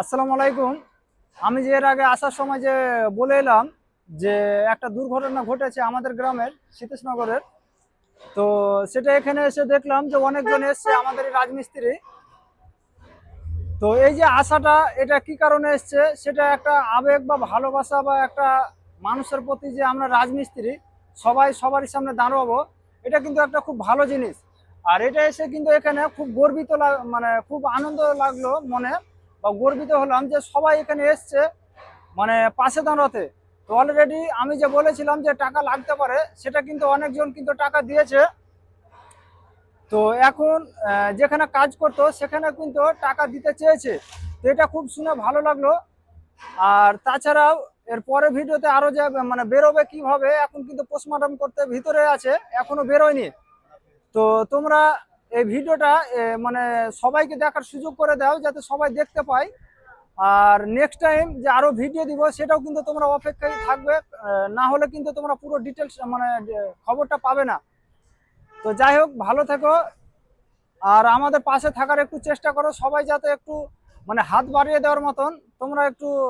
আসসালামু আলাইকুম। আমি যে এর আগে আসার সময় যে বলে এলাম যে একটা দুর্ঘটনা ঘটেছে আমাদের গ্রামের সীতেশনগরের তো সেটা এখানে এসে দেখলাম যে অনেকজন এসছে আমাদের রাজমিস্ত্রি। তো এই যে আশাটা, এটা কি কারণে এসছে? সেটা একটা আবেগ বা ভালোবাসা বা একটা মানুষের প্রতি যে আমরা রাজমিস্ত্রি, সবাই সবারই সামনে দাঁড়াবো, এটা কিন্তু একটা খুব ভালো জিনিস। আর এটা এসে কিন্তু এখানে খুব গর্বিত মানে খুব আনন্দ লাগল মনে। বা গর্বিত হলাম যে সবাই এখানে এসছে। মানে পাশে দাঁড়াতে। তো অলরেডি আমি যে বলেছিলাম যে টাকা লাগতে পারে, সেটা কিন্তু অনেকজন কিন্তু টাকা দিয়েছে। তো এখন যেখানে কাজ করতো, সেখানে কিন্তু টাকা দিতে চেয়েছে। তো এটা খুব শুনে ভালো লাগল। আর তাছাড়াও, এর পরে ভিডিওতে আরও যে মানে বেরোবে কীভাবে, এখন কিন্তু পোস্টমর্টম করতে ভিতরে আছে, এখনও বেরোয়নি। তো তোমরা এই ভিডিওটা মানে সবাইকে দেখার সুযোগ করে দাও যাতে সবাই দেখতে পায়। আর নেক্সট টাইম যে আরও ভিডিও দিব, সেটাও কিন্তু তোমরা অপেক্ষায় থাকবে না হলে কিন্তু তোমরা পুরো ডিটেলস মানে খবরটা পাবে না। তো যাই হোক, ভালো থেকো। আর আমাদের পাশে থাকার একটু চেষ্টা করো সবাই যাতে একটু মানে হাত বাড়িয়ে দেওয়ার মতন। তোমরা একটু